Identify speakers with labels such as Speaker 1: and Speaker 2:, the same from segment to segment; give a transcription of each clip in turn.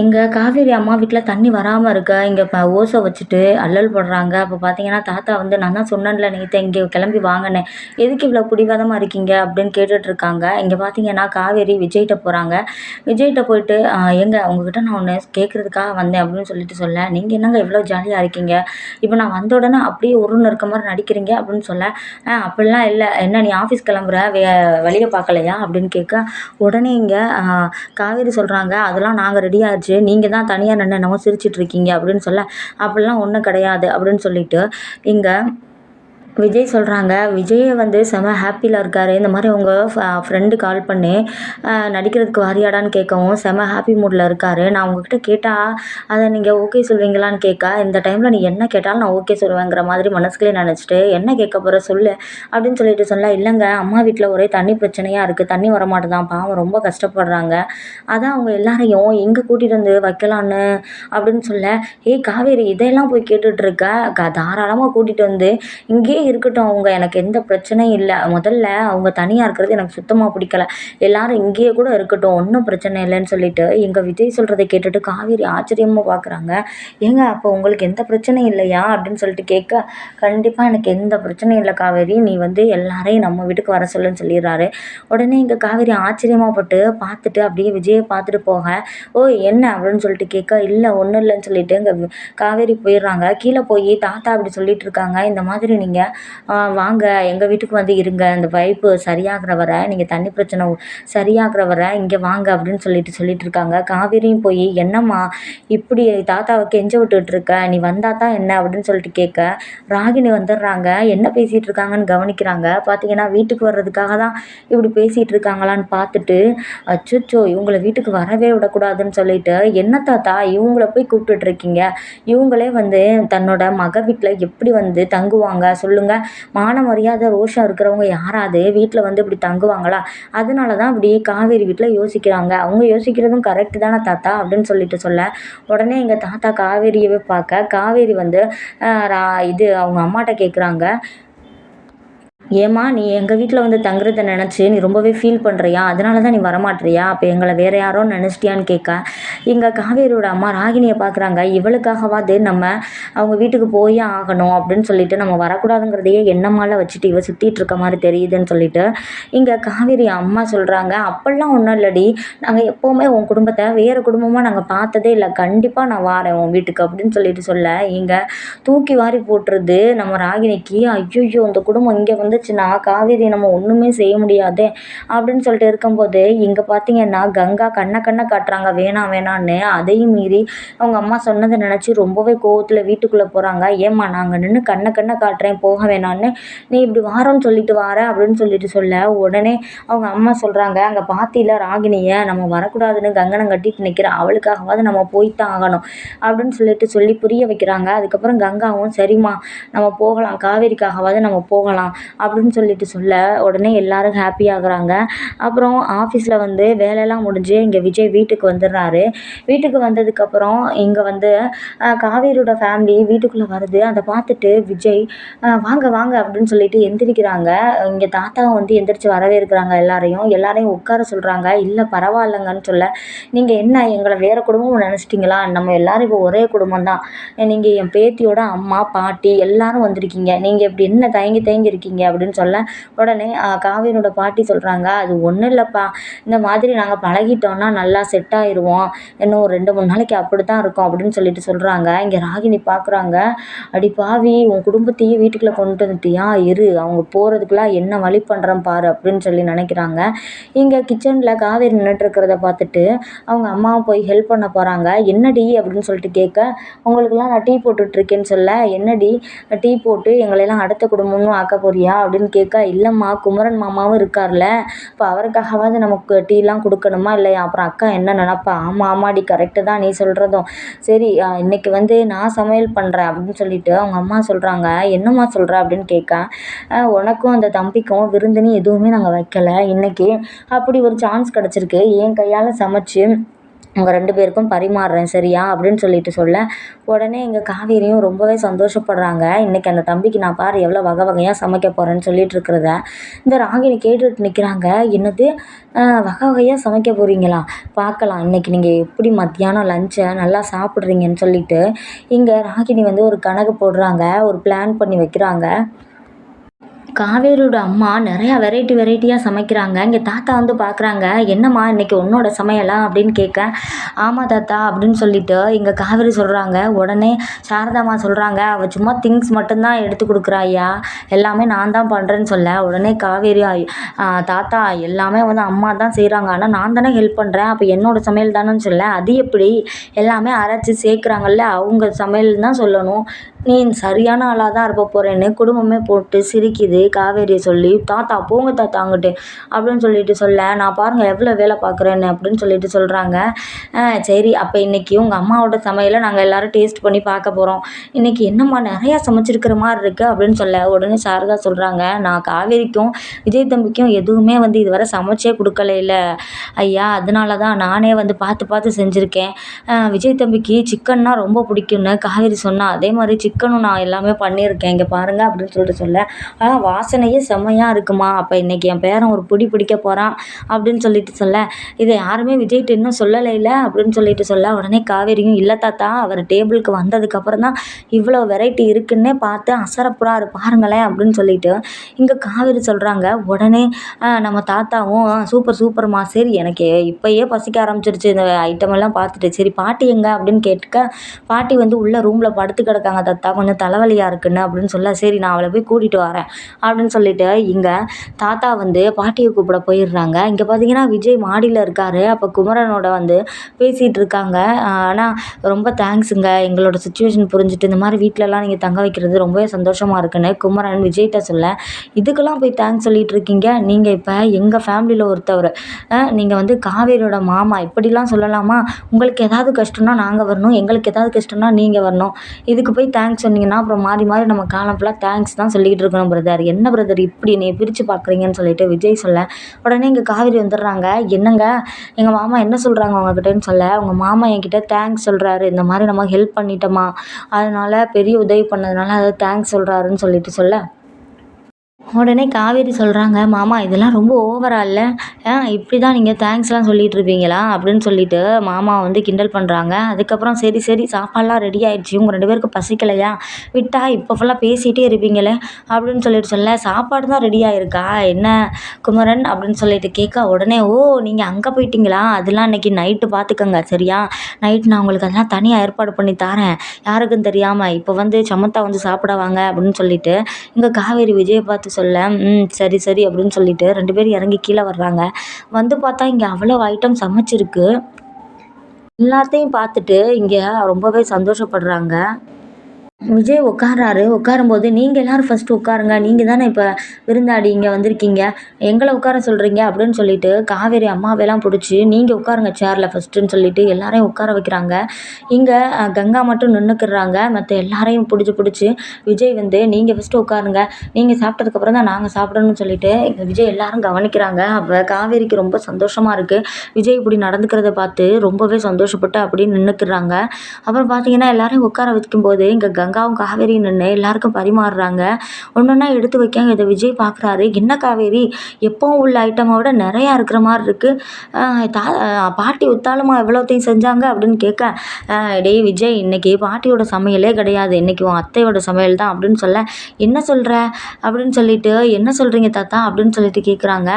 Speaker 1: எங்கள் காவேரி அம்மா வீட்டில் தண்ணி வராமல் இருக்க. இங்கே இப்போ ஓசை வச்சுட்டு அல்லல் போடுறாங்க. அப்போ பார்த்தீங்கன்னா தாத்தா வந்து நான் தான் சொன்னேன்ல நேற்று இங்கே கிளம்பி வாங்கினேன். எதுக்கு இவ்வளோ பிடிவாதமாக இருக்கீங்க? அப்படின்னு கேட்டுட்ருக்காங்க இங்கே பார்த்தீங்கன்னா காவேரி விஜய்கிட்ட போகிறாங்க விஜய்கிட்ட போயிட்டு எங்க? உங்ககிட்ட நான் ஒன்று கேட்குறதுக்காக வந்தேன். அப்படின்னு சொல்லிட்டு சொல்ல நீங்கள் என்னங்க இவ்வளோ ஜாலியாக இருக்கீங்க? இப்போ நான் வந்த உடனே அப்படியே உருன்னு இருக்க மாதிரி நடிக்கிறீங்க? அப்படின்னு சொல்ல ஆ அப்படிலாம் இல்லை. என்ன நீ ஆஃபீஸ் கிளம்புற? வே வழியை பார்க்கலையா அப்படின்னு கேட்க உடனே இங்கே காவேரி சொல்கிறாங்க அதெல்லாம் நாங்கள் ரெடியாக ஆச்சு நீங்கள் தான் தனியாக நின்று என்னமோ சிரிச்சிட்ருக்கீங்க அப்படின்னு சொல்ல அப்படிலாம் ஒன்றும் கிடையாது. அப்படின்னு சொல்லிவிட்டு இங்கே விஜய் சொல்கிறாங்க விஜயை வந்து செம ஹாப்பியில் இருக்கார். இந்த மாதிரி உங்கள் ஃப்ரெண்டு கால் பண்ணி. நடிக்கிறதுக்கு வாரியாடான்னு கேட்கவும் செம ஹாப்பி மூடில் இருக்கார். நான் உங்ககிட்ட கேட்டால் அதை நீங்கள் ஓகே சொல்வீங்களான்னு கேட்க இந்த டைமில் நீ என்ன கேட்டாலும் நான் ஓகே சொல்லுவேங்கிற மாதிரி மனசுக்குள்ளே நினச்சிட்டு என்ன கேட்க போகிற சொல்லு. அப்படின்னு சொல்லிட்டு சொல்ல இல்லைங்க அம்மா வீட்டில் ஒரே தண்ணி பிரச்சனையாக இருக்குது தண்ணி வர மாட்டேதான் பாவம் ரொம்ப கஷ்டப்படுறாங்க. அதான் அவங்க எல்லாரையும் எங்கே கூட்டிகிட்டு வந்து வைக்கலான்னு. அப்படின்னு சொல்ல ஏய் காவேரி இதையெல்லாம் போய் கேட்டுட்ருக்க க தாராளமாக கூட்டிகிட்டு வந்து இங்கேயே இருக்கட்டும் அவங்க எனக்கு எந்த பிரச்சனையும் இல்லை. முதல்ல அவங்க தனியாக இருக்கிறது எனக்கு சுத்தமாக பிடிக்கல. எல்லாரும் இங்கேயே கூட இருக்கட்டும் ஒன்றும் பிரச்சனை இல்லைன்னு சொல்லிட்டு எங்கள் விஜய் சொல்கிறத கேட்டுட்டு காவேரி ஆச்சரியமாக பார்க்குறாங்க ஏங்க அப்போ உங்களுக்கு எந்த பிரச்சனையும் இல்லையா? அப்படின்னு சொல்லிட்டு கேட்க கண்டிப்பாக எனக்கு எந்த பிரச்சனையும் இல்லை காவேரி. நீ வந்து எல்லாரையும் நம்ம வீட்டுக்கு வர சொல்லுன்னு சொல்லிடுறாரு. உடனே இங்கே காவேரி ஆச்சரியமாகப்பட்டு பார்த்துட்டு அப்படியே விஜயை பார்த்துட்டு போக ஓ என்ன? அப்படின்னு சொல்லிட்டு கேட்க இல்லை ஒன்றும் இல்லைன்னு சொல்லிட்டு இங்கே காவேரி போயிடுறாங்க. கீழே போய் தாத்தா அப்படி சொல்லிட்டு இருக்காங்க. இந்த மாதிரி நீங்கள் வாங்க எங்கள் வீட்டுக்கு வந்து இருங்க. இந்த பைப்பு சரியாகிற வரை நீங்கள் தண்ணி பிரச்சனை சரியாகிற வரை இங்கே வாங்க அப்படின்னு சொல்லிட்டு சொல்லிட்டு இருக்காங்க. காவேரியும் போய் என்னம்மா இப்படி தாத்தாவை கெஞ்ச விட்டுட்ருக்க நீ வந்தா தான் என்ன? அப்படின்னு சொல்லிட்டு கேட்க ராகினி வந்துடுறாங்க. என்ன பேசிகிட்டு இருக்காங்கன்னு கவனிக்கிறாங்க. பார்த்தீங்கன்னா வீட்டுக்கு வர்றதுக்காக தான் இப்படி பேசிகிட்டு இருக்காங்களான்னு பார்த்துட்டு அச்சோ இவங்களை வீட்டுக்கு வரவே விடக்கூடாதுன்னு சொல்லிட்டு என்ன தாத்தா இவங்கள போய் கூப்பிட்டுட்ருக்கீங்க இவங்களே வந்து தன்னோட மக வீட்டில் எப்படி வந்து தங்குவாங்க? சொல்லுங்கள் மான மரியாதை ரோஷம் இருக்கிறவங்க யாராவது வீட்டில் வந்து இப்படி தங்குவாங்களா? அதனால தான் இப்படி காவேரி வீட்டில் யோசிக்கிறாங்க. அவங்க யோசிக்கிறதும் கரெக்டு தானே தாத்தா அப்படின்னு சொல்லிட்டு சொல்ல. உடனே எங்கள் தாத்தா காவேரியவே பார்க்க காவேரி வந்து இது அவங்க அம்மாட்ட கேட்குறாங்க ஏம்மா நீ எங்கள் வீட்டில் வந்து தங்குறத நினச்சி நீ ரொம்பவே ஃபீல் பண்ணுறியா அதனால தான் நீ வரமாட்றியா அப்போ எங்களை வேறு யாரோ நினச்சிட்டியான்னு கேட்க எங்கள் காவேரியோட அம்மா ராகினியை பார்க்குறாங்க இவளுக்காகவாது நம்ம அவங்க வீட்டுக்கு போயே ஆகணும் அப்படின்னு சொல்லிட்டு நம்ம வரக்கூடாதுங்கிறதையே எண்ணமால வச்சுட்டு இவ சுற்றிட்டு இருக்க மாதிரி தெரியுதுன்னு சொல்லிட்டு இங்கே காவேரி அம்மா சொல்கிறாங்க அப்போல்லாம் ஒன்றும் இல்லடி. நாங்கள் எப்போவுமே உன் குடும்பத்தை வேறு குடும்பமாக நாங்கள் பார்த்ததே இல்லை. கண்டிப்பாக நான் வாரேன் உன் வீட்டுக்கு அப்படின்னு சொல்லிட்டு சொல்ல இங்கே தூக்கி வாரி போட்டுருது நம்ம ராகினிக்கு. ஐயோ இந்த குடும்பம் இங்கே வந்து வந்துச்சுன்னா காவேரி நம்ம ஒன்றுமே செய்ய முடியாதே அப்படின்னு சொல்லிட்டு இருக்கும்போது இங்கே பார்த்தீங்கன்னா கங்கா கண்ணை கண்ணை காட்டுறாங்க. வேணாம் வேணான்னு அதையும் மீறி அவங்க அம்மா சொன்னதை நினச்சி ரொம்பவே கோவத்தில் வீட்டுக்குள்ளே போகிறாங்க ஏம்மா நாங்கள் நின்று கண்ணை கண்ணை காட்டுறேன் போக வேணான்னு நீ இப்படி வாரோன்னு சொல்லிட்டு வார அப்படின்னு சொல்லிட்டு சொல்ல உடனே அவங்க அம்மா சொல்கிறாங்க அங்கே பாத்தியில் ராகினியை நம்ம வரக்கூடாதுன்னு கங்கனம் கட்டிட்டு நிற்கிற அவளுக்காகவாது நம்ம போய்த்தான் ஆகணும் அப்படின்னு சொல்லிட்டு சொல்லி புரிய வைக்கிறாங்க. அதுக்கப்புறம் கங்காவும் சரிம்மா நம்ம போகலாம் காவேரிக்காகவாது நம்ம போகலாம் அப்படின்னு சொல்லிட்டு சொல்ல உடனே எல்லாரும் ஹாப்பி ஆகுறாங்க. அப்புறம் ஆஃபீஸில் வந்து வேலையெல்லாம் முடிஞ்சு இங்கே விஜய் வீட்டுக்கு வந்துடுறாரு. வீட்டுக்கு வந்ததுக்கப்புறம் இங்கே வந்து காவேரியோட ஃபேமிலி வீட்டுக்குள்ளே வருது. அதை பார்த்துட்டு விஜய் வாங்க வாங்க அப்படின்னு சொல்லிட்டு எந்திரிக்கிறாங்க. இங்கே தாத்தாவும் வந்து எந்திரிச்சு வரவேற்கிறாங்க எல்லாரையும். எல்லாரையும் உட்கார சொல்கிறாங்க இல்லை பரவாயில்லைங்கன்னு சொல்ல. நீங்கள் என்ன எங்களை வேறு குடும்பம் நினச்சிட்டிங்களா? நம்ம எல்லோரும் இப்போ ஒரே குடும்பம் தான். நீங்கள் என் பேத்தியோட அம்மா பாட்டி எல்லோரும் வந்திருக்கீங்க. நீங்கள் இப்படி என்ன தயங்கி தயங்கி இருக்கீங்க? அப்படின்னு சொல்ல உடனே காவியனோட பாட்டி சொல்கிறாங்க அது ஒன்றும் இல்லைப்பா. இந்த மாதிரி நாங்கள் பழகிட்டோன்னா நல்லா செட் ஆயிடுவோம் இன்னும் ஒரு ரெண்டு மூணு நாளைக்கு அப்படி தான் இருக்கும் அப்படின்னு சொல்லிட்டு சொல்கிறாங்க இங்கே ராகினி பார்க்குறாங்க அடி பாவி உன் குடும்பத்தையே வீட்டுக்குள்ளே கொண்டு வந்துட்டியா? இரு அவங்க போகிறதுக்குலாம் என்ன வழி பண்ணுறேன் பாரு அப்படின்னு சொல்லி நினைக்கிறாங்க. இங்கே கிச்சனில் காவேரி நின்றுட்டுருக்கிறத பார்த்துட்டு அவங்க அம்மாவை போய் ஹெல்ப் பண்ண போகிறாங்க என்னடி? அப்படின்னு சொல்லிட்டு கேட்க உங்களுக்குலாம் நான் டீ போட்டுட்ருக்கேன்னு சொல்ல என்னடி? டீ போட்டு எங்களையெல்லாம் அடுத்த குடும்பமும் ஆக்க போறியா? அப்படின்னு கேட்க இல்லைம்மா குமரன் மாமாவும் இருக்கார்ல. இப்போ அவருக்காகவாது நமக்கு டீலாம் கொடுக்கணுமா இல்லையா? அப்புறம் அக்கா என்ன நினப்பா? ஆமாம் ஆமாடி கரெக்டு தான் நீ சொல்கிறதும் சரி இன்றைக்கி வந்து நான் சமையல் பண்ணுறேன் அப்படின்னு சொல்லிட்டு அவங்க அம்மா சொல்கிறாங்க என்னம்மா சொல்கிற அப்படின்னு கேட்க உனக்கும் அந்த தம்பிக்கும் விருந்துன்னு எதுவுமே நாங்கள் வைக்கல இன்றைக்கி அப்படி ஒரு சான்ஸ் கிடச்சிருக்கு. என் கையால் சமைச்சு உங்கள் ரெண்டு பேருக்கும் பரிமாறுறேன் சரியா? அப்படின்னு சொல்லிட்டு சொல்ல உடனே எங்கள் காவேரியும் ரொம்பவே சந்தோஷப்படுறாங்க. இன்றைக்கி அந்த தம்பிக்கு நான் பாரு எவ்வளோ வகை வகையாக சமைக்க போகிறேன்னு சொல்லிட்டு இருக்கிறத. இந்த ராகினி கேட்டுட்டு நிற்கிறாங்க என்னது? வகை வகையாக சமைக்க போகிறீங்களா பார்க்கலாம். இன்றைக்கி நீங்கள் எப்படி மத்தியானம் லஞ்சை நல்லா சாப்பிட்றீங்கன்னு சொல்லிட்டு இங்கே ராகினி வந்து ஒரு கணக்கு போடுறாங்க. ஒரு பிளான் பண்ணி வைக்கிறாங்க. காவேரியோட அம்மா நிறையா வெரைட்டி வெரைட்டியாக சமைக்கிறாங்க. இங்கே தாத்தா வந்து பார்க்குறாங்க என்னம்மா இன்னைக்கு உன்னோட சமையலா? அப்படின்னு கேட்க ஆமாம் தாத்தா அப்படின்னு சொல்லிட்டு இங்கே காவேரி சொல்கிறாங்க உடனே சாரதாம்மா சொல்கிறாங்க அவள் சும்மா திங்ஸ் மட்டும்தான் எடுத்து கொடுக்குறாய்யா. எல்லாமே நான் தான் பண்ணுறேன்னு சொல்ல. உடனே காவேரி ஐ- தாத்தா எல்லாமே வந்து அம்மா தான் செய்கிறாங்க ஆனால் நான் தானே ஹெல்ப் பண்ணுறேன் அப்போ என்னோட சமையல் தானேன்னு சொல்ல. அது எப்படி? எல்லாமே அரைச்சி சேர்க்குறாங்கல்ல அவங்க சமையல் தான் சொல்லணும். நீ சரியான ஆளாக தான் இருப்ப போகிறேன்னு குடும்பமே போட்டு சிரிக்குது காவேரியை சொல்லி தாத்தா போங்க தாத்தா அங்கிட்டு அப்படின்னு சொல்லிட்டு சொல்ல நான் பாருங்கள் எவ்வளோ வேலை பார்க்குறேன்னு அப்படின்னு சொல்லிட்டு சொல்கிறாங்க சரி அப்போ இன்றைக்கி உங்கள் அம்மாவோட சமையலை நாங்கள் எல்லோரும் டேஸ்ட் பண்ணி பார்க்க போகிறோம் இன்னைக்கு என்னம்மா நிறையா சமைச்சிருக்கிற மாதிரி இருக்குது அப்படின்னு சொல்ல உடனே சாரதா சொல்கிறாங்க நான் காவேரிக்கும் விஜய் தம்பிக்கும் எதுவுமே வந்து இதுவரை சமைச்சே கொடுக்கல இல்லை. ஐயா அதனால தான் நானே வந்து பார்த்து பார்த்து செஞ்சுருக்கேன். விஜய் தம்பிக்கு சிக்கன்னா ரொம்ப பிடிக்கும்னு காவேரி சொன்னால் அதே மாதிரி சிக்கனும் நான் எல்லாமே பண்ணியிருக்கேன். இங்கே பாருங்கள் அப்படின்னு சொல்லிட்டு சொல்ல ஆனால் வாசனையே செம்மையாக இருக்குமா? அப்போ இன்றைக்கி என் பேரன் ஒரு பிடி பிடிக்க போகிறான் அப்படின்னு சொல்லிட்டு சொல்ல இதை யாருமே விஜய்கிட்ட இன்னும் சொல்லலை இல்லை அப்படின்னு சொல்லிட்டு சொல்ல உடனே காவேரியும் இல்லை தாத்தா அவர் டேபிளுக்கு வந்ததுக்கப்புறம் தான் இவ்வளோ வெரைட்டி இருக்குன்னே பார்த்து அசரப்புறாரு பாருங்களேன் அப்படின்னு சொல்லிட்டு இங்கே காவேரி சொல்கிறாங்க உடனே நம்ம தாத்தாவும் சூப்பர் சூப்பர்மா சரி எனக்கு இப்போயே பசிக்க ஆரம்பிச்சிருச்சு இந்த ஐட்டம் எல்லாம் பார்த்துட்டு சரி பாட்டி எங்க? அப்படின்னு கேட்டுக்க பாட்டி வந்து உள்ள ரூமில் படுத்து கிடக்காங்க தாத்தா. கொஞ்சம் தலைவலியாக இருக்குன்னு அப்படின்னு சொல்ல சரி நான் அவளை போய் கூட்டிகிட்டு வரேன். அப்படின்னு சொல்லிட்டு இங்கே தாத்தா வந்து பாட்டியை கூப்பிட போயிடுறாங்க. இங்கே பார்த்தீங்கன்னா விஜய் மாடியில் இருக்கார். அப்போ குமரனோட வந்து பேசிகிட்டு இருக்காங்க. ஆனால் ரொம்ப தேங்க்ஸுங்க எங்களோட சுச்சுவேஷன் புரிஞ்சுட்டு இந்த மாதிரி வீட்டிலலாம் நீங்கள் தங்க வைக்கிறது ரொம்பவே சந்தோஷமாக இருக்குன்னு குமரன் விஜய்கிட்ட சொல்ல இதுக்கெல்லாம் போய் தேங்க்ஸ் சொல்லிகிட்டு இருக்கீங்க. நீங்கள் இப்போ எங்கள் ஃபேமிலியில் ஒருத்தவர் நீங்கள் வந்து காவேரியோட மாமா இப்படிலாம் சொல்லலாமா? உங்களுக்கு ஏதாவது கஷ்டம்னா நாங்கள் வரணும். எங்களுக்கு ஏதாவது கஷ்டம்னா நீங்கள் வரணும். இதுக்கு போய் தேங்க்ஸ் சொன்னீங்கன்னா அப்புறம் மாறி மாறி நம்ம காலம் ஃபுல்லாக தேங்க்ஸ் தான் சொல்லிக்கிட்டு இருக்கணும் பிரதர் என்ன பிரதர் இப்படி நீ பிரித்து பார்க்குறீங்கன்னு சொல்லிட்டு விஜய் சொல்ல. உடனே இங்கே காவேரி வந்துடுறாங்க. என்னங்க? எங்கள் மாமா என்ன சொல்கிறாங்க உங்ககிட்டன்னு சொல்ல. உங்கள் மாமா என்கிட்ட தேங்க்ஸ் சொல்கிறாரு இந்த மாதிரி நம்ம ஹெல்ப் பண்ணிட்டோமா. அதனால் பெரிய உதவி பண்ணதுனால அதை தேங்க்ஸ் சொல்கிறாருன்னு சொல்லிட்டு சொல்ல. உடனே காவேரி சொல்கிறாங்க மாமா இதெல்லாம் ரொம்ப ஓவரா இல்லை. ஆ இப்படி தான் நீங்கள் தேங்க்ஸ்லாம் சொல்லிட்டு இருப்பீங்களா? அப்படின்னு சொல்லிட்டு மாமா வந்து கிண்டல் பண்ணுறாங்க அதுக்கப்புறம் சரி சரி சாப்பாடுலாம் ரெடி ஆயிடுச்சு. உங்கள் ரெண்டு பேருக்கு பசிக்கலையா? விட்டா இப்போ ஃபுல்லாக பேசிகிட்டே இருப்பீங்களே? அப்படின்னு சொல்லிட்டு சொல்ல சாப்பாடு தான் ரெடி ஆகிருக்கா என்ன குமரன்? அப்படின்னு சொல்லிட்டு கேட்க உடனே ஓ நீங்கள் அங்கே போயிட்டீங்களா? அதெல்லாம் இன்றைக்கி நைட்டு பார்த்துக்கங்க சரியா? நைட் நான் உங்களுக்கு அதெல்லாம் தனியாக ஏற்பாடு பண்ணி தரேன். யாருக்கும் தெரியாமல் இப்போ வந்து சமத்தா வந்து சாப்பிட வாங்க அப்படின்னு சொல்லிட்டு இங்கே காவேரி விஜயை பார்த்து சொல்ல ம் சரி சரி அப்படின்னு சொல்லிட்டு ரெண்டு பேரும் இறங்கி கீழே வர்றாங்க. வந்து பார்த்தா இங்கே அவ்வளோ ஐட்டம் சமைச்சிருக்கு. எல்லாத்தையும் பார்த்துட்டு இங்கே ரொம்பவே சந்தோஷப்படுறாங்க. விஜய் உட்கார்றாரு. உட்காரும்போது நீங்கள் எல்லாரும் ஃபஸ்ட்டு உட்காருங்க. நீங்கள் தானே இப்போ விருந்தாடி இங்கே வந்திருக்கீங்க. எங்களை உட்கார சொல்கிறீங்க அப்படின்னு சொல்லிட்டு காவேரி அம்மாவெல்லாம் பிடிச்சி நீங்கள் உட்காருங்க சேரில் ஃபஸ்ட்டுன்னு சொல்லிட்டு எல்லாரையும் உட்கார வைக்கிறாங்க. இங்கே கங்கா மட்டும் நின்றுக்கிறாங்க மற்ற எல்லாரையும் பிடிச்சி பிடிச்சி விஜய் வந்து நீங்கள் ஃபஸ்ட்டு உட்காருங்க. நீங்கள் சாப்பிட்டதுக்கப்புறம் தான் நாங்கள் சாப்பிடணும்னு சொல்லிட்டு விஜய் எல்லாரும் கவனிக்கிறாங்க. அப்போ காவேரிக்கு ரொம்ப சந்தோஷமாக இருக்குது விஜய் இப்படி நடந்துக்கிறத பார்த்து ரொம்பவே சந்தோஷப்பட்டு அப்படின்னு நின்றுக்குறாங்க அப்புறம் பார்த்தீங்கன்னா எல்லாரையும் உட்கார வைக்கும்போது இங்கே கங்காவும் காவேரியும் நின்று எல்லாருக்கும் பரிமாறுறாங்க. ஒன்றுன்னா எடுத்து வைக்காங்க இதை விஜய் பார்க்குறாரு என்ன காவேரி? எப்போவும் உள்ள ஐட்டமை விட நிறையா இருக்கிற மாதிரி இருக்குது தா பாட்டி உத்தாலுமா எவ்வளோத்தையும் செஞ்சாங்க அப்படின்னு கேட்க டேய் விஜய் இன்னைக்கு பாட்டியோட சமையலே கிடையாது. இன்னைக்கு உன் அத்தையோட சமையல் தான் அப்படின்னு சொல்ல என்ன சொல்கிற அப்படின்னு சொல்லிட்டு என்ன சொல்கிறீங்க தாத்தா? அப்படின்னு சொல்லிட்டு கேட்குறாங்க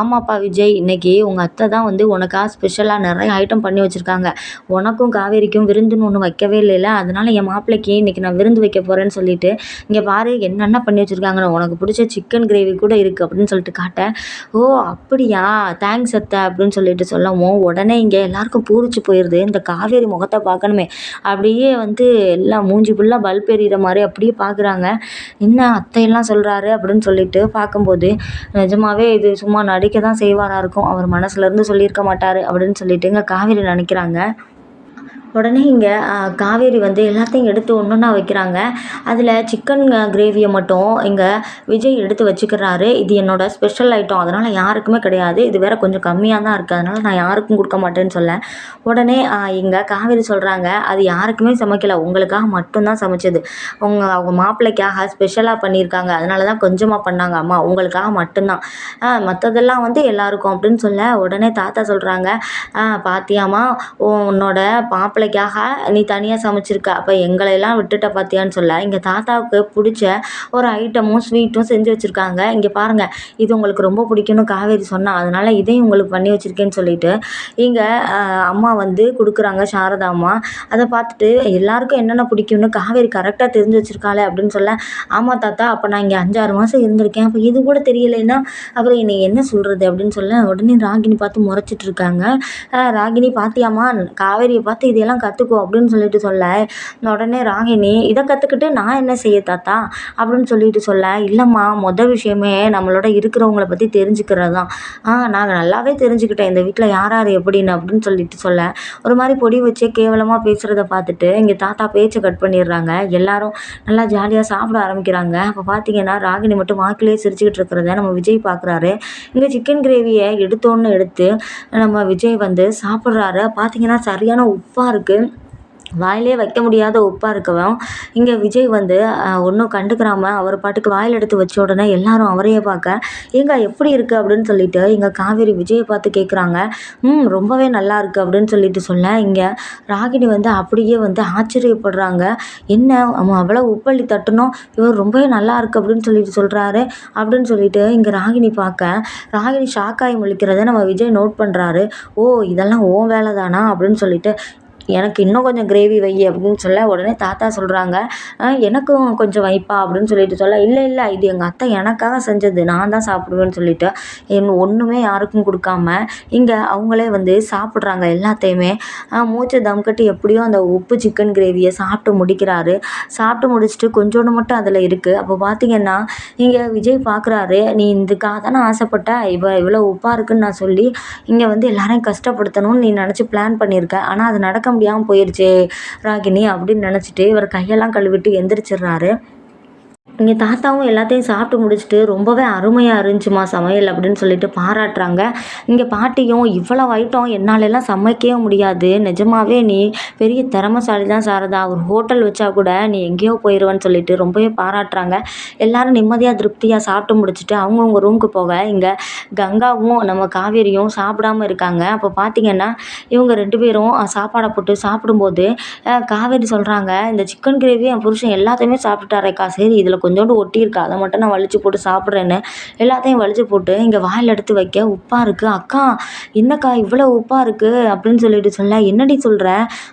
Speaker 1: ஆமாப்பா விஜய் இன்னைக்கு உங்கள் அத்தை தான் வந்து உனக்காக ஸ்பெஷலாக நிறைய ஐட்டம் பண்ணி வச்சுருக்காங்க. உனக்கும் காவேரிக்கும் விருந்துன்னு ஒன்று வைக்கவே இல்லைல்ல. அதனால் என் மாப்பிள்ளைக்கு இன்றைக்கி நான் விருந்து வைக்க போகிறேன்னு சொல்லிட்டு இங்கே பாரு என்னென்ன பண்ணி வச்சுருக்காங்கன்னு உனக்கு பிடிச்ச சிக்கன் கிரேவி கூட இருக்குது அப்படின்னு சொல்லிட்டு காட்ட ஓ அப்படியா? தேங்க்ஸ் அத்தை அப்படின்னு சொல்லிட்டு சொல்லவும் உடனே இங்கே எல்லாருக்கும் பூரிச்சு போயிடுது இந்த காவேரி முகத்தை பார்க்கணுமே. அப்படியே வந்து எல்லாம் மூஞ்சி ஃபுல்லாக பல்ப் எறிகிற மாதிரி அப்படியே பார்க்குறாங்க. என்ன அத்தையெல்லாம் சொல்கிறாரு அப்படின்னு சொல்லிட்டு பார்க்கும்போது நிஜமாவே இது சும்மா நடிக்க தான் செய்வாராக இருக்கும். அவர் மனசுலேருந்து சொல்லியிருக்க மாட்டார் அப்படின்னு சொல்லிட்டு இங்கே காவேரி நினைக்கிறாங்க. உடனே இங்கே காவேரி வந்து எல்லாத்தையும் எடுத்து ஒன்றொன்னா வைக்கிறாங்க. அதில் சிக்கன் கிரேவியை மட்டும் இங்கே விஜய் எடுத்து வச்சுக்கிறாரு. இது என்னோட ஸ்பெஷல் ஐட்டம் அதனால் யாருக்குமே கிடையாது. இது வேற கொஞ்சம் கம்மியாக தான் இருக்குது அதனால் நான் யாருக்கும் கொடுக்க மாட்டேன்னு சொல்ல. உடனே இங்கே காவேரி சொல்கிறாங்க அது யாருக்குமே சமைக்கலை. உங்களுக்காக மட்டும்தான் சமைச்சது. உங்கள் அவங்க மாப்பிள்ளைக்காக ஸ்பெஷலாக பண்ணியிருக்காங்க. அதனால தான் கொஞ்சமாக பண்ணாங்க. அம்மா உங்களுக்காக மட்டும்தான். மற்றதெல்லாம் வந்து எல்லாருக்கும் அப்படின்னு சொல்ல உடனே தாத்தா சொல்கிறாங்க பாத்தியாமா உன்னோட மாப்பிள்ளை மாப்பிள்ளைக்காக நீ தனியாக சமைச்சிருக்க. அப்போ எங்களையெல்லாம் விட்டுட்ட பார்த்தியான்னு சொல்ல. இங்கே தாத்தாவுக்கு பிடிச்ச ஒரு ஐட்டமும் ஸ்வீட்டும் செஞ்சு வச்சுருக்காங்க. இங்கே பாருங்கள் இது உங்களுக்கு ரொம்ப பிடிக்கும்னு காவேரி சொன்னால் அதனால் இதையும் உங்களுக்கு பண்ணி வச்சுருக்கேன்னு சொல்லிட்டு இங்கே அம்மா வந்து கொடுக்குறாங்க சாரதா அம்மா. அதை பார்த்துட்டு எல்லாருக்கும் என்னென்ன பிடிக்கும்னு காவேரி கரெக்டாக தெரிஞ்சு வச்சுருக்காளே அப்படின்னு சொல்ல ஆமாம் தாத்தா அப்போ நான் இங்கே அஞ்சாறு மாதம் இருந்திருக்கேன். அப்போ இது கூட தெரியலைன்னா அப்புறம் என்னை என்ன சொல்கிறது அப்படின்னு சொல்ல உடனே ராகினி பார்த்து முறைச்சிட்டு இருக்காங்க. ராகினி பார்த்தியாம்மா காவேரியை பார்த்து இதெல்லாம் கற்றுக்கோ அப்படின்னு சொல்லிட்டு சொல்ல உடனே ராகினி இதை கற்றுக்கிட்டு நான் என்ன செய்ய தாத்தா? அப்படின்னு சொல்லிட்டு சொல்ல இல்லைம்மா மொதல் விஷயமே நம்மளோட இருக்கிறவங்கள பற்றி தெரிஞ்சுக்கிறது தான் ஆ நாங்கள் நல்லாவே தெரிஞ்சுக்கிட்டேன். இந்த வீட்டில் யார் யார் எப்படின்னு அப்படின்னு சொல்லிட்டு சொல்ல. ஒரு மாதிரி பொடி வச்சே கேவலமாக பேசுகிறத பார்த்துட்டு இங்கே தாத்தா பேச்சை கட் பண்ணிடுறாங்க. எல்லாரும் நல்லா ஜாலியாக சாப்பிட ஆரம்பிக்கிறாங்க. அப்போ பார்த்தீங்கன்னா ராகினி மட்டும் வாக்கிலே சிரிச்சுக்கிட்டு இருக்கிறத நம்ம விஜய் பார்க்குறாரு இங்கே சிக்கன் கிரேவியை எடுத்தோன்னு எடுத்து நம்ம விஜய் வந்து சாப்பிட்றாரு. பார்த்தீங்கன்னா சரியான உப்பாக இருக்குது வாயிலே வைக்க முடியாத உப்பாக இருக்கவும் இங்கே விஜய் வந்து ஒன்றும் கண்டுக்கிறாம அவர் பாட்டுக்கு வாயில் எடுத்து வச்ச உடனே எல்லாரும் அவரையே பார்க்க ஏங்க எப்படி இருக்குது அப்படின்னு சொல்லிட்டு இங்கே காவேரி விஜயை பார்த்து கேட்குறாங்க ம் ரொம்பவே நல்லா இருக்குது அப்படின்னு சொல்லிட்டு சொல்ல இங்கே ராகினி வந்து அப்படியே வந்து ஆச்சரியப்படுறாங்க. என்ன அவன் அவ்வளோ உப்பள்ளி தட்டணும்? இவர் ரொம்பவே நல்லா இருக்குது அப்படின்னு சொல்லிட்டு சொல்கிறாரு அப்படின்னு சொல்லிட்டு இங்கே ராகினி பார்க்க ராகினி ஷாக்காகி முழிக்கிறத நம்ம விஜய் நோட் பண்ணுறாரு ஓ இதெல்லாம் ஓ வேலை தானா அப்படின்னு சொல்லிட்டு எனக்கு இன்னும் கொஞ்சம் கிரேவி வை அப்படின்னு சொல்ல உடனே தாத்தா சொல்கிறாங்க எனக்கும் கொஞ்சம் வைப்பா அப்படின்னு சொல்லிட்டு சொல்ல இல்லை இல்லை இது எங்கள் அத்தை எனக்காக செஞ்சது நான் தான் சாப்பிடுவேன்னு சொல்லிட்டு என் ஒன்றுமே யாருக்கும் கொடுக்காம இங்கே அவங்களே வந்து சாப்பிட்றாங்க எல்லாத்தையுமே. மூச்சை தம் கட்டி எப்படியோ அந்த உப்பு சிக்கன் கிரேவியை சாப்பிட்டு முடிக்கிறாரு. சாப்பிட்டு முடிச்சுட்டு கொஞ்சோண்டு மட்டும் அதில் இருக்குது அப்போ பார்த்தீங்கன்னா இங்கே விஜய் பார்க்குறாரு நீ இதுக்காக தானே ஆசைப்பட்ட? இவ இவ்வளோ உப்பாக இருக்குன்னு நான் சொல்லி இங்கே வந்து எல்லாரையும் கஷ்டப்படுத்தணும்னு நீ நினச்சி பிளான் பண்ணியிருக்க. ஆனால் அது நடக்க முடியாமல் போயிடுச்சே ராகினி அப்படின்னு நினச்சிட்டு இவர் கையெல்லாம் கழுவிட்டு எந்திரிச்சிடுறாரு. எங்கள் தாத்தாவும் எல்லாத்தையும் சாப்பிட்டு முடிச்சுட்டு ரொம்பவே அருமையாக இருந்துச்சுமா சமையல் அப்படின்னு சொல்லிட்டு பாராட்டுறாங்க. இங்கே பாட்டியும் இவ்வளோ ஐட்டம் என்னாலெல்லாம் சமைக்கவே முடியாது. நிஜமாவே நீ பெரிய திறமசாலி தான் சாரதா. ஒரு ஹோட்டல் வச்சா கூட நீ எங்கேயோ போயிடுவேன்னு சொல்லிட்டு ரொம்பவே பாராட்டுறாங்க. எல்லாரும் நிம்மதியாக திருப்தியாக சாப்பிட்டு முடிச்சுட்டு அவங்கவுங்க ரூமுக்கு போக இங்கே கங்காவும் நம்ம காவேரியும் சாப்பிடாம இருக்காங்க. அப்போ பார்த்தீங்கன்னா இவங்க ரெண்டு பேரும் சாப்பாடை போட்டு சாப்பிடும்போது காவேரி சொல்கிறாங்க இந்த சிக்கன் கிரேவி என் புருஷன் எல்லாத்தையுமே சாப்பிட்டுட்டாரேக்கா. சரி இதில் கொஞ்சோண்டு ஒட்டியிருக்கு. அதை மட்டும் நான் வலிச்சு போட்டு சாப்பிட்றேன்னு எல்லாத்தையும் வலிச்சு போட்டு இங்கே வாயில் எடுத்து வைக்க உப்பாக இருக்குது அக்கா என்னக்கா இவ்வளோ உப்பாக இருக்குது அப்படின்னு சொல்லிட்டு சொல்ல என்னடி சொல்கிற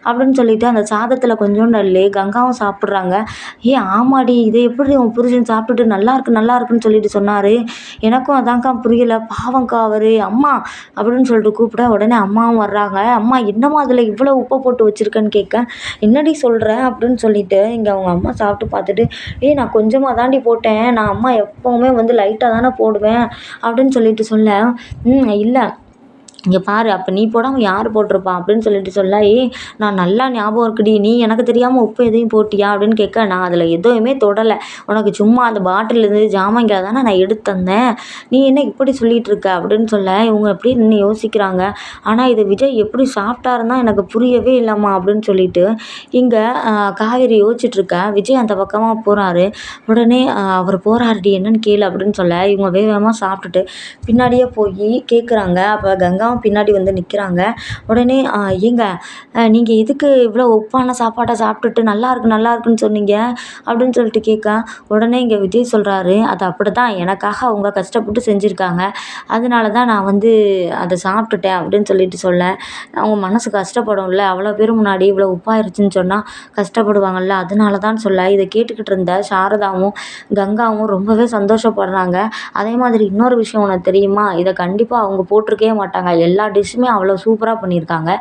Speaker 1: அப்படின்னு சொல்லிட்டு அந்த சாதத்தில் கொஞ்சோண்டு அள்ளி கங்காவும் சாப்பிட்றாங்க. ஏ ஆமாடி இதை எப்படி உன் புருஷன் சாப்பிட்டுட்டு நல்லா இருக்கு நல்லா இருக்குன்னு சொல்லிட்டு சொன்னார். எனக்கும் அதான்க்கா புரியலை. பாவங்க்கா அவர். அம்மா அப்படின்னு சொல்லிட்டு கூப்பிட உடனே அம்மாவும் வர்றாங்க. அம்மா என்னம்மா அதில் இவ்வளோ உப்பை போட்டு வச்சுருக்கேன்னு கேட்க என்னடி சொல்கிற அப்படின்னு சொல்லிட்டு இங்கே அவங்க அம்மா சாப்பிட்டு பார்த்துட்டு ஏய் நான் கொஞ்சம் கொஞ்சமாக தாண்டி போட்டேன். நான் அம்மா எப்போவுமே வந்து லைட்டாக தானே போடுவேன். அப்படின்னு சொல்லிட்டு சொல்ல இல்லை. இங்கே பாரு அப்போ நீ போடாமல் யார் போட்டிருப்பா? அப்படின்னு சொல்லிட்டு சொல்ல ஏய் நான் நல்லா ஞாபகம் இருக்குடி. நீ எனக்கு தெரியாமல் உப்பு எதையும் போட்டியா? அப்படின்னு கேட்க நான் அதில் எதுவுமே தொடலை. உனக்கு சும்மா அந்த பாட்டிலேருந்து ஜாமான்களை தானே நான் எடுத்து தந்தேன். நீ என்ன இப்படி சொல்லிகிட்டு இருக்க? அப்படின்னு சொல்ல இவங்க எப்படி நின்று யோசிக்கிறாங்க? ஆனால் இது விஜய் எப்படி சாப்பிட்டாருன்னா எனக்கு புரியவே இல்லைம்மா. அப்படின்னு சொல்லிட்டு இங்கே காவேரி யோசிச்சுட்ருக்க விஜய் அந்த பக்கமாக போகிறாரு உடனே அவர் போகிறாருடி என்னன்னு கேளு. அப்படின்னு சொல்ல இவங்க வேகமாக சாப்பிட்டுட்டு பின்னாடியே போய் கேட்குறாங்க அப்போ கங்கா தான் பின்னாடி வந்து நிற்கிறாங்க உடனே ஏங்க நீங்கள் எதுக்கு இவ்வளோ உப்பான சாப்பாட்டை சாப்பிட்டுட்டு நல்லா இருக்கு நல்லா இருக்குன்னு சொன்னீங்க? அப்படின்னு சொல்லிட்டு கேட்க உடனே இங்கே விஜய் சொல்கிறாரு அது அப்படி தான் எனக்காக அவங்க கஷ்டப்பட்டு செஞ்சுருக்காங்க. அதனால தான் நான் வந்து அதை சாப்பிட்டுட்டேன் அப்படின்னு சொல்லிட்டு சொல்ல அவங்க மனசு கஷ்டப்படும்ல அவ்வளோ பேர் முன்னாடி இவ்வளோ உப்பாயிருச்சுன்னு சொன்னால் கஷ்டப்படுவாங்கல்ல அதனால தான் சொல்ல இதை கேட்டுக்கிட்டு இருந்த சாரதாவும் கங்காவும் ரொம்பவே சந்தோஷப்படுறாங்க. அதே மாதிரி இன்னொரு விஷயம் உனக்கு தெரியுமா? இதை கண்டிப்பாக அவங்க போட்டிருக்கவே மாட்டாங்க. எல்லா டிஷ்ஷுமே அவ்வளோ சூப்பராக பண்ணியிருக்காங்க.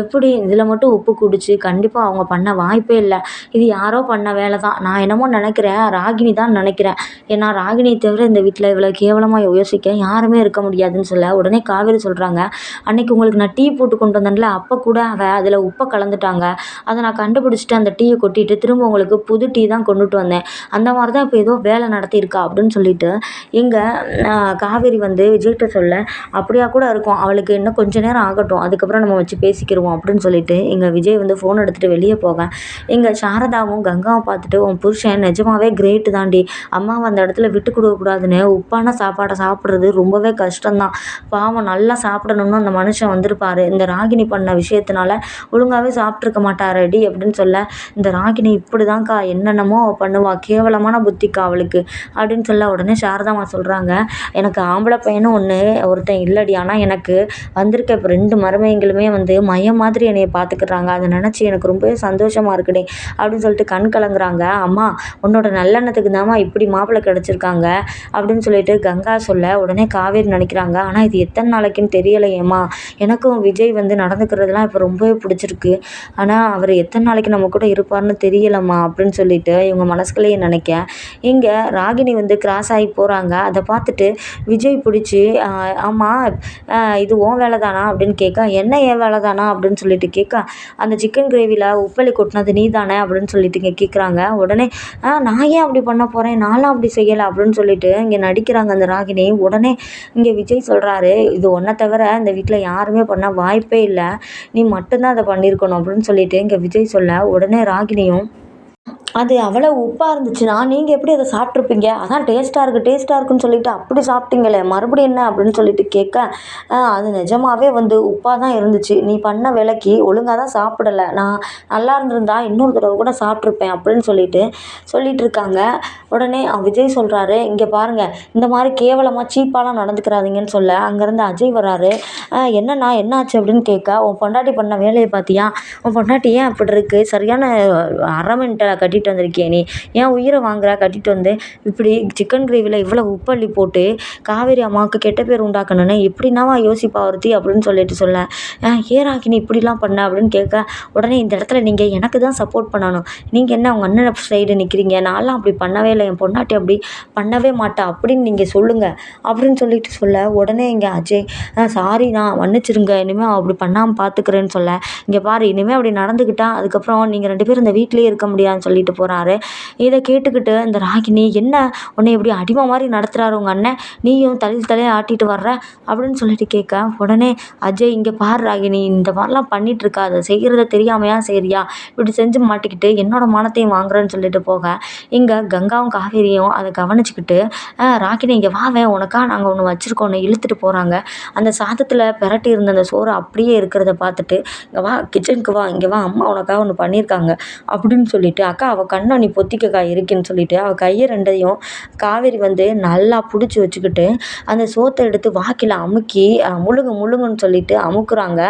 Speaker 1: எப்படி இதில் மட்டும் உப்பு குடிச்சு கண்டிப்பாக அவங்க பண்ண வாய்ப்பே இல்லை. இது யாரோ பண்ண வேலை தான். நான் என்னமோ நினைக்கிறேன். ராகினி தான் நினைக்கிறேன். ஏன்னா ராகினியை தவிர இந்த வீட்டில் இவ்வளோ கேவலமாக யோசிக்க யாருமே இருக்க முடியாதுன்னு சொல்ல உடனே காவேரி சொல்கிறாங்க அன்னைக்கு உங்களுக்கு நான் டீ போட்டு கொண்டு வந்தேன்ல அப்போ கூட அவள் அதில் உப்பை கலந்துட்டாங்க. அதை நான் கண்டுபிடிச்சிட்டு அந்த டீயை கொட்டிட்டு திரும்ப உங்களுக்கு புது டீ தான் கொண்டுட்டு வந்தேன். அந்த மாதிரி தான் இப்போ ஏதோ வேலை நடத்தியிருக்கா அப்படின்னு சொல்லிட்டு இங்கே காவேரி வந்து விஜய்கிட்ட சொல்ல அப்படியா கூட இருக்கும். அவளுக்கு இன்னும் கொஞ்ச நேரம் ஆகட்டும். அதுக்கப்புறம் நம்ம வச்சு பேசிக்கிடுவோம் அப்படின்னு சொல்லிட்டு எங்கள் விஜய் வந்து ஃபோன் எடுத்துகிட்டு வெளியே போக. எங்கள் சாரதாவும் கங்காவும் பார்த்துட்டு உன் புருஷன் நிஜமாவே கிரேட்டு தாண்டி. அம்மாவை அந்த இடத்துல விட்டு கொடுக்கக்கூடாதுன்னு உப்பான சாப்பாடை சாப்பிட்றது ரொம்பவே கஷ்டம்தான். பாவம் நல்லா சாப்பிடணும்னு அந்த மனுஷன் வந்திருப்பாரு. இந்த ராகினி பண்ண விஷயத்தினால ஒழுங்காகவே சாப்பிட்ருக்க மாட்டாரடி அப்படின்னு சொல்ல இந்த ராகினி இப்படி தான்க்கா என்னென்னமோ அவள் பண்ணுவா. கேவலமான புத்திக்கா அவளுக்கு அப்படின்னு சொல்ல உடனே சாரதாமா சொல்கிறாங்க எனக்கு ஆம்பளை பையனும் ஒன்று ஒருத்தன் இல்லடி. ஆனால் எனக்கு வந்திருக்க இப்போ ரெண்டு மருமகங்களுமே வந்து மையம் மாதிரி என்னையை பார்த்துக்கிறாங்க அதை நினச்சி எனக்கு ரொம்பவே சந்தோஷமாக இருக்குடே அப்படின்னு சொல்லிட்டு கண் கலங்குறாங்க. அம்மா உன்னோட நல்லெண்ணத்துக்கு தாம்மா இப்படி மாப்பிள்ளை கிடச்சிருக்காங்க அப்படின்னு சொல்லிட்டு கங்கா சொல்ல உடனே காவேரி நினைக்கிறாங்க. ஆனால் இது எத்தனை நாளைக்குன்னு தெரியலையேம்மா. எனக்கும் விஜய் வந்து நடந்துக்கிறதுலாம் இப்போ ரொம்பவே பிடிச்சிருக்கு. ஆனால் அவர் எத்தனை நாளைக்கு நம்ம கூட இருப்பார்னு தெரியலம்மா அப்படின்னு சொல்லிட்டு இவங்க மனசுக்குள்ளேயே நினைக்க. இங்கே ராகினி வந்து கிராஸ் ஆகி போகிறாங்க அதை பார்த்துட்டு விஜய் பிடிச்சி ஆமாம் இது உன் வேலை தானா அப்படின்னு கேட்க என்ன என் வேலை தானா அப்படின்னு சொல்லிட்டு கேட்க அந்த சிக்கன் கிரேவியில் உப்பலி கொட்டினது நீ தானே அப்படின்னு சொல்லிட்டு இங்கே கேட்குறாங்க உடனே நான் ஏன் அப்படி பண்ண போகிறேன் நானும் அப்படி செய்யலை அப்படின்னு சொல்லிட்டு இங்கே நடிக்கிறாங்க அந்த ராகினி. உடனே இங்கே விஜய் சொல்கிறாரு இது ஒன்றை தவிர இந்த வீட்டில் யாருமே பண்ண வாய்ப்பே இல்லை. நீ மட்டும்தான் அதை பண்ணியிருக்கணும் அப்படின்னு சொல்லிட்டு இங்கே விஜய் சொல்ல உடனே ராகினியும் அது அவ்வளோ உப்பாக இருந்துச்சுன்னா நீங்கள் எப்படி அதை சாப்பிட்ருப்பீங்க அதான் டேஸ்ட்டாக இருக்குது டேஸ்ட்டாக இருக்குன்னு சொல்லிட்டு அப்படி சாப்பிட்டீங்களே மறுபடியும் என்ன அப்படின்னு சொல்லிட்டு கேட்க அது நிஜமாவே வந்து உப்பாக தான் இருந்துச்சு. நீ பண்ண வேலைக்கு ஒழுங்காக தான் சாப்பிடலை. நான் நல்லா இருந்திருந்தா இன்னொரு தடவை கூட சாப்பிட்ருப்பேன் அப்படின்னு சொல்லிட்டு சொல்லிட்டு இருக்காங்க. உடனே விஜய் சொல்கிறாரு இங்கே பாருங்கள் இந்த மாதிரி கேவலமாக சீப்பாலாம் நடந்துக்கிறாதீங்கன்னு சொல்ல. அங்கேருந்து அஜய் வராரு என்னண்ணா என்னாச்சு? அப்படின்னு கேட்க உன் பொண்டாட்டி பண்ண வேலையை பார்த்தியா? உன் பொண்டாட்டி ஏன் அப்படி இருக்குது சரியான அரை மினிட்டை கட்டிட்டு கட்டிட்டு வந்திருக்கியே நீ. ஏன் உயிரை வாங்குற? கட்டிட்டு வந்து இப்படி சிக்கன் கிரேவியில் இவ்வளோ உப்பள்ளி போட்டு காவேரி அம்மாவுக்கு கெட்ட பேர் உண்டாக்கணுன்னு எப்படின்னாவா யோசிப்பா ஒருத்தி அப்படின்னு சொல்லிட்டு சொல்ல. ஏ ராகினி இப்படிலாம் பண்ண அப்படின்னு கேட்க உடனே இந்த இடத்துல நீங்கள் எனக்கு தான் சப்போர்ட் பண்ணணும். நீங்கள் என்ன உங்கள் அண்ணன் சைடு நிற்கிறீங்க நான்லாம் அப்படி பண்ணவே இல்லை. என் பொண்ணாட்டி அப்படி பண்ணவே மாட்டா அப்படின்னு நீங்கள் சொல்லுங்கள் அப்படின்னு சொல்லிட்டு சொல்ல உடனே இங்கே அஜய் சாரி நான் மன்னிச்சிருங்க. இனிமேல் அப்படி பண்ணாமல் பார்த்துக்கிறேன்னு சொல்ல. இங்கே பாரு இனிமேல் அப்படி நடந்துக்கிட்டா அதுக்கப்புறம் நீங்கள் ரெண்டு பேரும் இந்த வீட்லேயே இருக்க முடியாதுன்னு சொல்லிட்டு போகிறாரு இதை கேட்டுக்கிட்டு இந்த ராகினி என்ன உன்னை இப்படி அடிமை மாதிரி நடத்துகிறாரு உங்கள் அண்ணன்? நீயும் தலையில் தலையை ஆட்டிட்டு வர்ற? அப்படின்னு சொல்லிட்டு கேட்க உடனே அஜய் இங்கே பாரு ராகினி இந்த மாதிரிலாம் பண்ணிட்டு அதை செய்கிறத தெரியாமையா சரியா இப்படி செஞ்சு மாட்டிக்கிட்டு என்னோட மானத்தையும் வாங்குறேன்னு சொல்லிட்டு போக இங்கே கங்காவும் காவேரியும் அதை கவனிச்சுக்கிட்டு ராகினி இங்கே வாவே உனக்கா நாங்கள் ஒன்று வச்சுருக்கோம். ஒன்று இழுத்துட்டு போகிறாங்க அந்த சாதத்தில் பெரட்டி இருந்த அந்த சோறு அப்படியே இருக்கிறத பார்த்துட்டு இங்கே வா கிச்சனுக்கு வா இங்கே வா அம்மா உனக்காக ஒன்று பண்ணியிருக்காங்க. அப்படின்னு சொல்லிட்டு அக்கா அவள் கண்ணை நீ பொத்திக்கக்கா இருக்குன்னு சொல்லிட்டு அவள் கையை ரெண்டையும் காவேரி வந்து நல்லா பிடிச்சி வச்சுக்கிட்டு அந்த சோத்தை எடுத்து வாக்கில் அமுக்கி முழுங்கு முழுங்குன்னு சொல்லிட்டு அமுக்குறாங்க.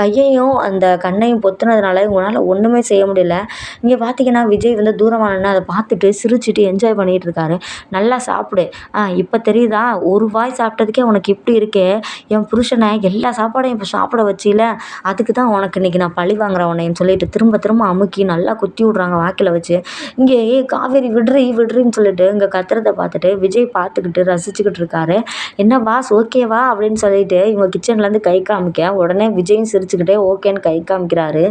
Speaker 1: கையையும் அந்த கண்ணையும் பொத்துனதுனால இவங்களால ஒன்றுமே செய்ய முடியல. இங்கே பார்த்தீங்கன்னா விஜய் வந்து தூரமானன்னு அதை பார்த்துட்டு சிரிச்சுட்டு என்ஜாய் பண்ணிகிட்டு இருக்காரு. நல்லா சாப்பிடு. ஆ இப்போ தெரியுதா? ஒரு வாய் சாப்பிட்டதுக்கே உனக்கு இப்படி இருக்கே. என் புருஷனை எல்லா சாப்பாடையும் இப்போ சாப்பிட வச்சில. அதுக்கு தான் உனக்கு இன்றைக்கி நான் பழி வாங்குறேன் உன்னைன்னு சொல்லிட்டு திரும்ப திரும்ப அமுக்கி நல்லா குத்தி விட்றாங்க வாக்கில் வச்சு. இங்கே ஏ காவேரி விடுறி விடுறின்னு சொல்லிட்டு இங்கே கத்துறத பார்த்துட்டு விஜய் பார்த்துக்கிட்டு ரசிச்சுக்கிட்டு இருக்காரு. என்ன பாஸ் ஓகேவா அப்படின்னு சொல்லிட்டு இவங்க கிச்சன்லேருந்து கை காமிக்க உடனே விஜயும் சிரிச்சுக்கிட்டே ஓகேன்னு கை காமிக்கிறாரு.